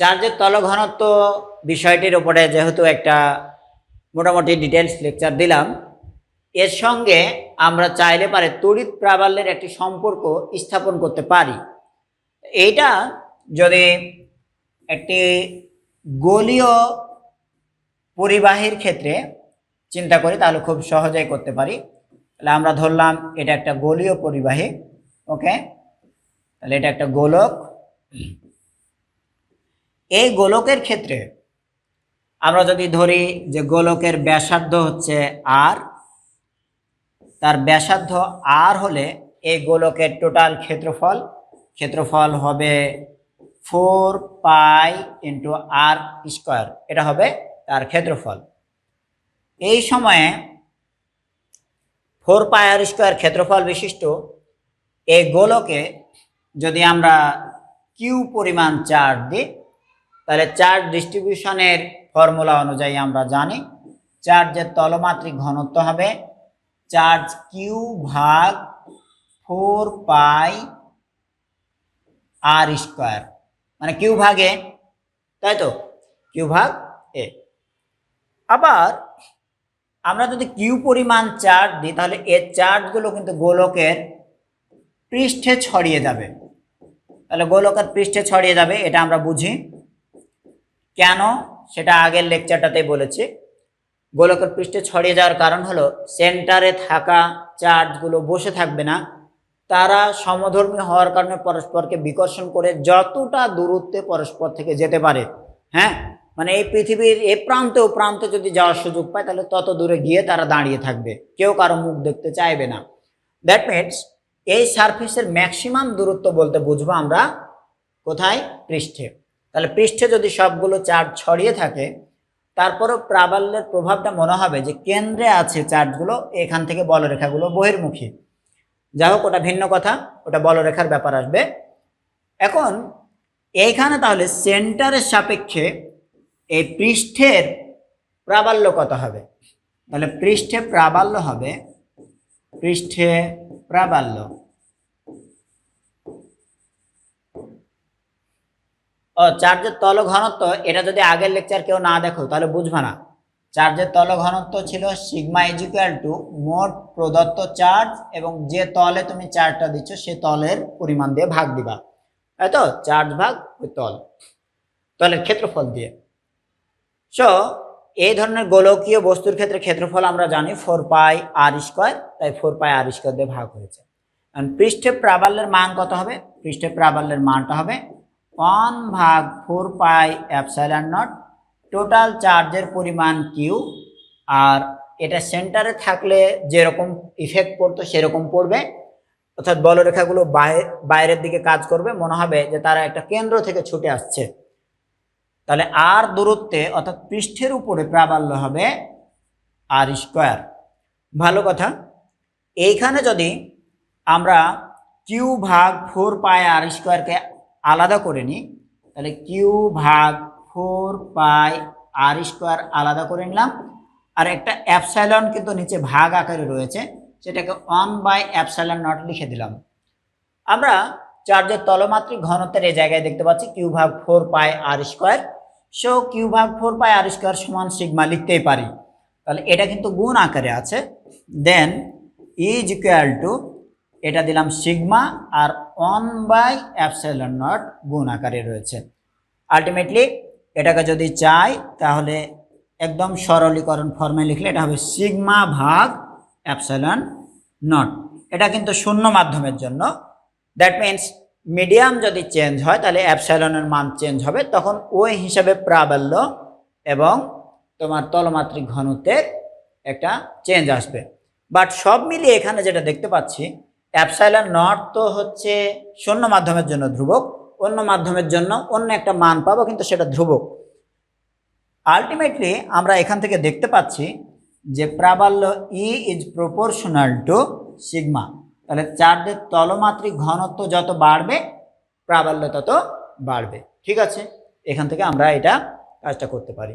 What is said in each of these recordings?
চার্জের তল ঘনত্ব বিষয়টির উপরে যেহেতু একটা মোটামুটি ডিটেলস লেকচার দিলাম, এর সঙ্গে আমরা চাইলে পারে তড়িৎ প্রাবল্যের একটি সম্পর্ক স্থাপন করতে পারি। এইটা যদি একটি গোলীয় পরিবাহীর ক্ষেত্রে চিন্তা করি, তাহলে খুব সহজেই করতে পারি। তাহলে আমরা ধরলাম এটা একটা গোলীয় পরিবাহী, ওকে? তাহলে এটা একটা গোলক এই গোলকের ক্ষেত্রে আমরা যদি ধরি যে গোলকের ব্যাসার্ধ হচ্ছে আর তার ব্যাসার্ধ আর হলে এই গোলকের টোটাল ক্ষেত্রফল ক্ষেত্রফল হবে four pi into R square এটা হবে তার ক্ষেত্রফল। এই সময়ে ফোর পাই আর স্কোয়ার ক্ষেত্রফল বিশিষ্ট এই গোলকে যদি আমরা কিউ পরিমাণ চার্জ দিই তাহলে চার্জ ডিস্ট্রিবিউশনের ফর্মুলা অনুযায়ী আমরা জানি। চার্জের তলমাত্রিক ঘনত্ব হবে চার্জ কিউ ভাগ ফোর পাই আর স্কোয়ার। মানে কিউ ভাগ এ তাই তো? কিউ ভাগ এ আবার আমরা যদি কিউ পরিমাণ চার্জ দিই, তাহলে এর চার্জগুলো কিন্তু গোলকের পৃষ্ঠে ছড়িয়ে যাবে। তাহলে গোলকের পৃষ্ঠে ছড়িয়ে যাবে, এটা আমরা বুঝি। কেন? সেটা আগের লেকচারটাতে বলেছি। গোলকের পৃষ্ঠে ছড়িয়ে যাওয়ার কারণ হলো, সেন্টারে থাকা চার্জগুলো বসে থাকবে না। তারা সমধর্মী হওয়ার কারণে পরস্পরকে বিকর্ষণ করে যতটা দূরত্বে পরস্পর থেকে যেতে পারে হ্যাঁ? মানে এই পৃথিবীর এ প্রান্ত ও প্রান্তে যদি যাওয়ার সুযোগ পায়, তাহলে তত দূরে গিয়ে তারা দাঁড়িয়ে থাকবে। কেউ কারও মুখ দেখতে চাইবে না। দ্যাট মিনস এই সারফেসের ম্যাক্সিমাম দূরত্ব বলতে বুঝব আমরা কোথায়? পৃষ্ঠে। তাহলে পৃষ্ঠে যদি সবগুলো চার্জ ছড়িয়ে থাকে, তারপরেও প্রাবল্যের প্রভাবটা মনে হবে যে কেন্দ্রে আছে চার্জগুলো, এখান থেকে বলরেখাগুলো বহির্মুখী। যাই হোক, ওটা ভিন্ন কথা, ওটা বলরেখার ব্যাপার আসবে। এখন, এইখানে তাহলে সেন্টারের সাপেক্ষে এই পৃষ্ঠের প্রাবল্য কত হবে? তাহলে পৃষ্ঠে প্রাবল্য হবে, পৃষ্ঠে প্রাবল্য চার্জের তল ঘনত্ব, এটা যদি আগের লেকচার কেউ না দেখো, তাহলে বুঝবে না। চার্জের তল ঘনত্ব ছিল সিগমা ইজিক্যাল টু মোট প্রদত্ত চার্জ এবং যে তলে তুমি চার্জটা দিচ্ছ, সে তলের পরিমাণ দিয়ে ভাগ দিবা। তাই তো, চার্জ ভাগ ওই তল। তলের ক্ষেত্রফল দিয়ে। সো এই ধরনের গোলকীয় বস্তুর ক্ষেত্রে ক্ষেত্রফল আমরা জানি ফোর পাই আর স্কোয়ার তাই ফোর পাই আর স্কোয়ার দিয়ে ভাগ হয়েছে। পৃষ্ঠে প্রাবল্যের মান কত হবে? পৃষ্ঠে প্রাবল্যের মানটা হবে ওয়ান ভাগ four pi epsilon naught total চার্জের পরিমাণ কিউ আর এটা সেন্টারে থাকলে যেরকম ইফেক্ট পড়তো সেরকম পড়বে। অর্থাৎ বলরেখাগুলো বাইরে বাইরের দিকে কাজ করবে, মনে হবে যে তারা একটা কেন্দ্র থেকে ছুটে আসছে। তাহলে আর দূরত্বে, অর্থাৎ পৃষ্ঠের উপরে প্রাবল্য হবে আর স্কোয়ার ভালো কথা। এইখানে যদি আমরা কিউ ভাগ ফোর পাই আর স্কোয়ারকে আলাদা করে নিই। তাহলে কিউ ভাগ ফোর পাই আর স্কোয়ার আলাদা করে নিলাম। আর একটা অ্যাপসাইলন কিন্তু নিচে ভাগ আকারে রয়েছে, সেটাকে ওয়ান বাই অ্যাপসাইলন নট লিখে দিলাম। আমরা চার্জের তলমাত্রিক ঘনত্বের এই জায়গায় দেখতে পাচ্ছি কিউ ভাগ four pi R square so Q ভাগ ফোর পাই আর স্কোয়ার সমান সিগমা লিখতেই পারি। তাহলে এটা কিন্তু গুণ আকারে আছে। দেন ইজ ইকুয়াল টু এটা দিলাম সিগমা আর ওয়ান বাই অ্যাপসাইলন নট গুণ আকারে রয়েছে। আলটিমেটলি এটাকে যদি চাই, তাহলে একদম সরলীকরণ ফর্মে লিখলে এটা হবে সিগমা ভাগ অ্যাপসাইলন নট। এটা কিন্তু শূন্য মাধ্যমের জন্য। দ্যাট মিন্স মিডিয়াম যদি চেঞ্জ হয়, তাহলে অ্যাপসাইলনের মান চেঞ্জ হবে। তখন ওই হিসাবে প্রাবল্য এবং তোমার তলমাত্রিক ঘনত্বের একটা চেঞ্জ আসবে। বাট সব মিলিয়ে এখানে যেটা দেখতে পাচ্ছি অ্যাপসাইলন নট তো হচ্ছে শূন্য মাধ্যমের জন্য ধ্রুবক, অন্য মাধ্যমের জন্য অন্য একটা মান পাবো, কিন্তু সেটা ধ্রুবক। আলটিমেটলি আমরা এখান থেকে দেখতে পাচ্ছি যে প্রাবল্য E is proportional to sigma তাহলে চার্জের তলমাত্রিক ঘনত্ব যত বাড়বে, প্রাবল্য তত বাড়বে। ঠিক আছে? এখান থেকে আমরা এটা কাজটা করতে পারি।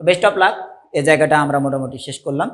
বেস্ট অফ লাক এই জায়গাটা আমরা মোটামুটি শেষ করলাম।